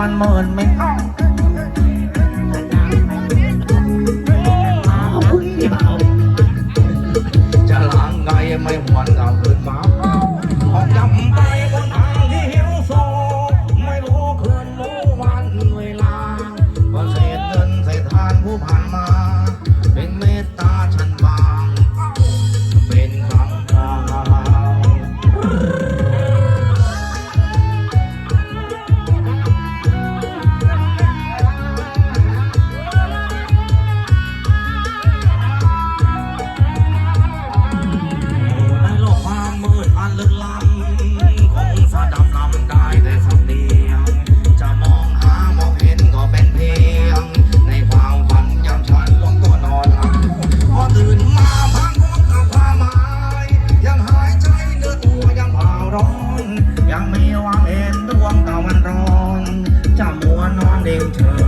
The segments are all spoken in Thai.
มันเหมือนไม่ต้อง วังเห็นดวงตะวันร้อนจะมัวนอนเด็กเธอ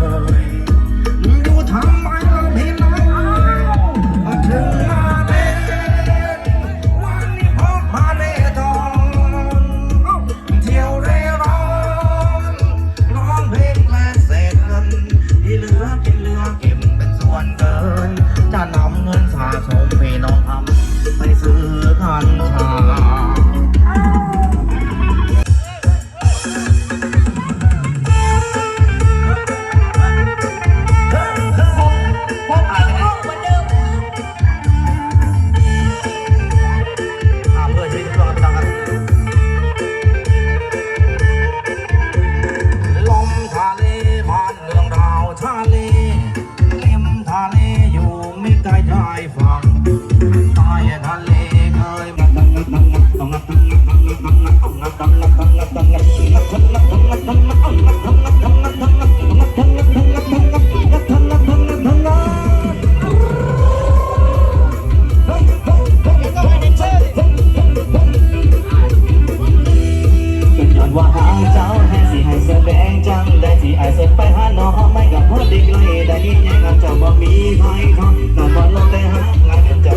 ไม่ไกลชายฝั่งใต้ทะเล ไม่กับพ่อดีไกลได้ยินยังกันจะบ่มีไฟคำแต่บ่ลงแต่หักงานจะ